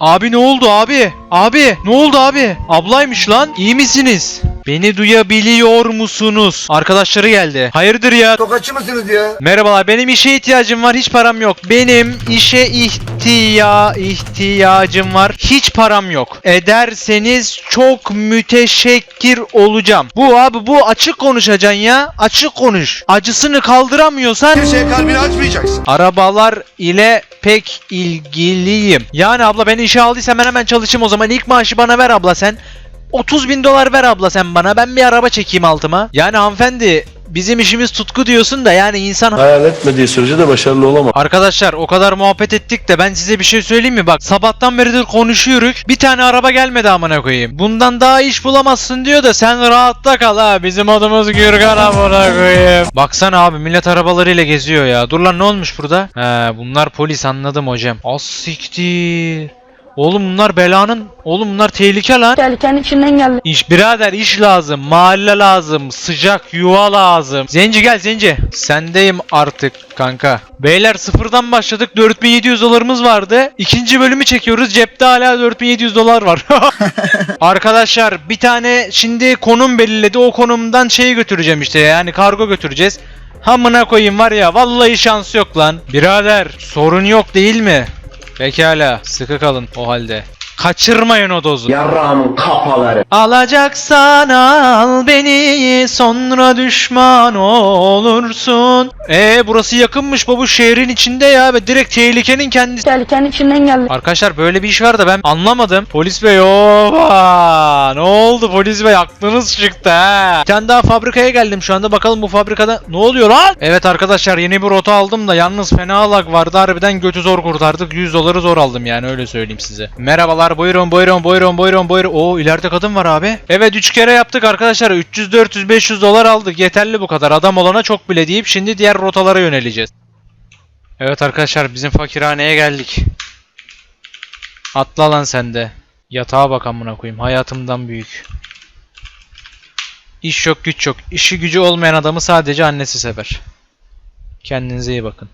Abi ne oldu abi? Abi ne oldu abi? Ablaymış lan. İyi misiniz? Beni duyabiliyor musunuz? Arkadaşları geldi. Hayırdır ya? Tokatçı mısınız ya? Merhabalar benim işe ihtiyacım var hiç param yok. Benim işe ihtiya ihtiyacım var. Hiç param yok. Ederseniz çok müteşekkir olacağım. Bu abi bu açık konuşacaksın ya. Açık konuş. Acısını kaldıramıyorsan Kimseye kalbini açmayacaksın. arabalar ile pek ilgiliyim. Yani abla beni işe aldıysan ben hemen çalışayım o zaman. İlk maaşı bana ver abla sen. 30 bin dolar ver abla sen bana. Ben bir araba çekeyim altıma. Yani hanımefendi bizim işimiz tutku diyorsun da yani insan Hayal etmediği sürece de başarılı olamaz. Arkadaşlar o kadar muhabbet ettik de ben size bir şey söyleyeyim mi? Bak sabahtan beridir konuşuyoruz. Bir tane araba gelmedi amına koyayım. Bundan daha iş bulamazsın diyor da sen rahatta kal ha. Bizim adımız Gürkan amına koyayım. Baksana abi millet arabalarıyla geziyor ya. Dur lan ne olmuş burada? He bunlar polis anladım hocam. Az siktir. Oğlum bunlar belanın. Oğlum bunlar tehlike lan. Tehlikenin içinden geldi. İş birader iş lazım, mahalle lazım, sıcak yuva lazım. Zenci gel Zenci. Sendeyim artık kanka. Beyler sıfırdan başladık 4700 dolarımız vardı. İkinci bölümü çekiyoruz cepte hala 4700 dolar var. Arkadaşlar bir tane şimdi konum belirledi o konumdan şeyi götüreceğim işte yani kargo götüreceğiz. Hamına koyayım var ya vallahi şans yok lan. Birader sorun yok değil mi? Pekala sıkı kalın o halde. Kaçırmayın o dozu. Yarrağımın kafaları. Alacaksan al beni sonra düşman olursun. E burası yakınmış bu şehrin içinde ya ve direkt tehlikenin kendisi. Tehlikenin içinden geldi. Arkadaşlar böyle bir iş var da ben anlamadım. Polis bey oba ne oldu polis bey aklınız çıktı ha. Bir tane daha fabrikaya geldim şu anda bakalım bu fabrikada ne oluyor lan? Evet arkadaşlar yeni bir rota aldım da yalnız fena lag vardı harbiden götü zor kurtardık 100 doları zor aldım yani öyle söyleyeyim size. Merhabalar buyurun buyurun buyurun buyurun buyurun. Oo ileride kadın var abi. Evet 3 kere yaptık arkadaşlar 300 400 500 dolar aldık yeterli bu kadar adam olana çok bile deyip şimdi diğer rotalara yöneleceğiz. Evet arkadaşlar bizim fakirhaneye geldik. Atla lan sen de. Yatağa bak amına koyayım. Hayatımdan büyük. İş yok güç yok. İşi gücü olmayan adamı sadece annesi sever. Kendinize iyi bakın.